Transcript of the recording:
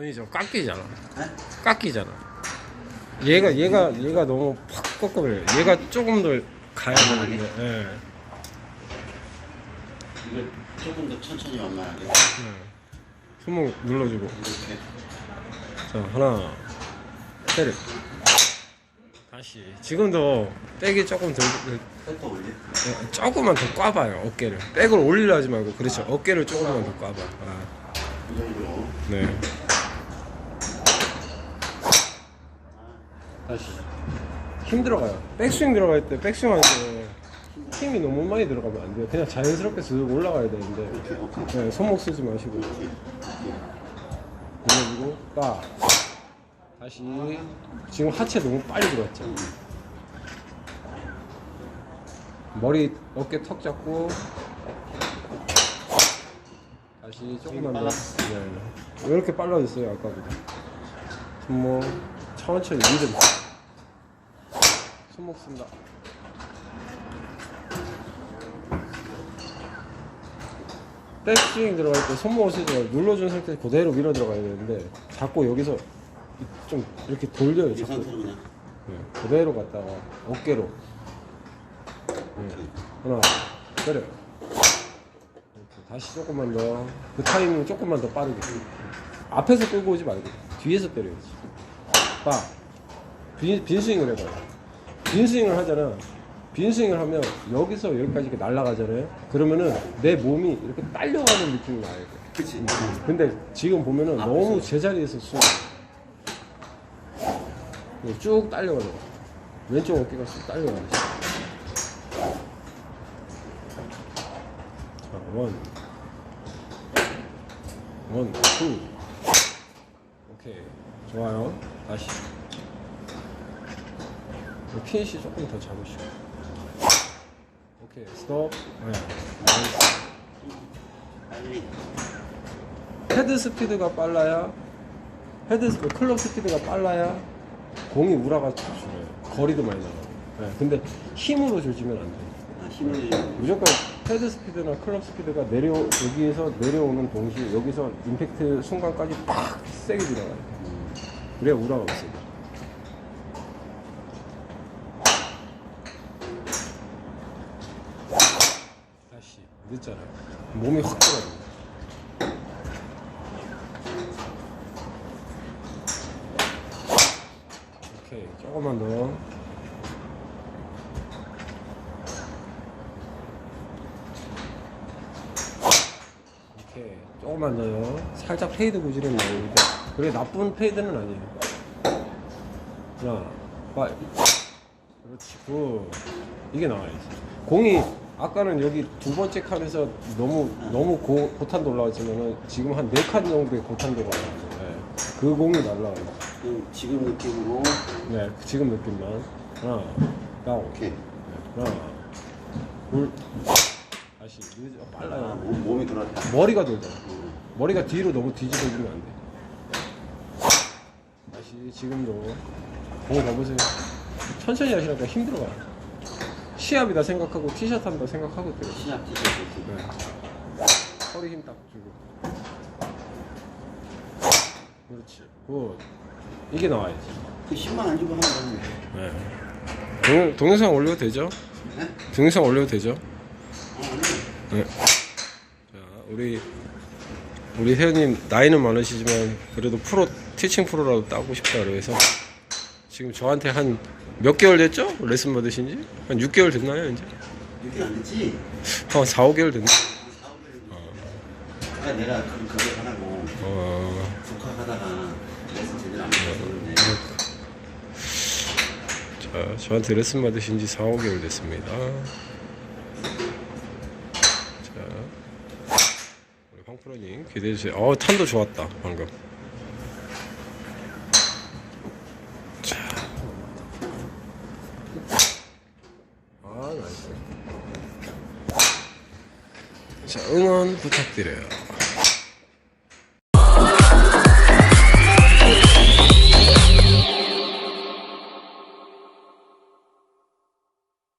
아니죠. 깎이잖아. 네? 깎이잖아. 얘가 얘가 얘가 너무 팍 꺾어버려요. 얘가 조금 더 가야 되는데. 예. 이걸 조금 더 천천히 완만하게 네. 손목 눌러주고. 이렇게 자 하나, 때려. 다시. 지금도 백이 조금 더 뺐다 올려 예, 조금만 더 꽈봐요 어깨를. 백을 올리려 하지 말고 그렇죠. 어깨를 조금만 더 꽈봐. 아, 이 정도로 네. 다시. 힘 들어가요. 백스윙 들어갈 때 백스윙 할 때 힘이 너무 많이 들어가면 안 돼요. 그냥 자연스럽게 쓱 올라가야 되는데 네, 손목 쓰지 마시고 올려주고 딱 다시 지금 하체 너무 빨리 들어왔죠. 머리 어깨 턱 잡고 다시 조금만 더. 네. 이렇게 빨라졌어요 아까보다 손목 천천히 리듬 손목 쓴다. 백스윙 들어갈 때 손목을 쓰지 말고 눌러준 상태 그대로 밀어 들어가야 되는데 자꾸 여기서 좀 이렇게 돌려요 이 자꾸. 상태로 그냥. 네, 그대로 갔다가 어깨로. 네, 하나 이렇게 다시 조금만 더 그 타이밍 조금만 더 빠르게. 앞에서 끌고 오지 말고 뒤에서 때려야지. 빡. 빈, 빈스윙을 해봐요 빈스윙을 하잖아 빈스윙을 하면 여기서 여기까지 이렇게 날아가잖아요 그러면은 내 몸이 이렇게 딸려가는 느낌이 나요 그치 근데 지금 보면은 앞에서. 너무 제자리에서 쏘. 쭉 딸려가죠. 왼쪽 어깨가 쭉 딸려가죠. 자, 원. 원, 투. 오케이. 좋아요. 다시. 피니시 조금 더 잡으시고. 오케이. 스톱. 네. 나이스. 헤드 스피드가 빨라야 헤드 스피드, 클럽 스피드가 빨라야 공이 우라가 줄어요. 거리도 많이 나가고. 네, 근데 힘으로 조지면 안 돼요. 아, 무조건 헤드 스피드나 클럽 스피드가 내려 여기에서 내려오는 동시에 여기서 임팩트 순간까지 팍 세게 들어가요. 그래야 우라가 없어요. 다시 늦잖아요. 몸이 확 들어가요. 오케이 조금만 더. 오케이 조금만 더요 살짝 페이드 구질은 나오는데 그래 나쁜 페이드는 아니에요 하나 파이 그렇지 굿 이게 나와야지. 공이 아까는 여기 두 번째 칸에서 너무 너무 고, 고탄도 올라왔지만은 지금 한 네 칸 정도의 고탄도가 나와요. 네. 그 공이 날라와요. 그냥 지금 느낌으로? 네 지금 느낌만. 하나 다운. 오케이. 네, 하나 둘. 다시. 늦어 아, 빨라요. 몸, 몸이 돌아다. 머리가 돌잖아 음. 머리가 뒤로 너무 뒤집어지면 안 돼. 다시 지금도 공 가보세요. 천천히 하시니까 힘들어가. 시합이다 생각하고 티셔츠 한다 생각하고 때려. 시작 티셔츠 네. 허리 힘 딱 주고. 그렇지. 굿. 이게 나와야지. 그 10만 안 주고 하는 거는 네. 동, 동영상 올려도 되죠? 네? 동영상 올려도 되죠? 어, 네. 자, 우리 우리 회원님 나이는 많으시지만 그래도 프로 티칭 프로라도 따고 싶다 그래서 지금 저한테 한 몇 개월 됐죠? 레슨 받으신 지? 한 6개월 됐나요, 이제? 이렇게 안 됐지? 한 4, 5개월 됐나? 그러니까 내가 그- 그거 하라고 어, 독학하다가 레슨 제대로 안 받아서 그런데 자, 저한테 레슨 받으신 지 4, 5개월 됐습니다. 자, 우리 황프로님 기대해 주세요. 어, 탄도 좋았다, 방금. 자. 아, 나이스. 자, 응원 부탁드려요.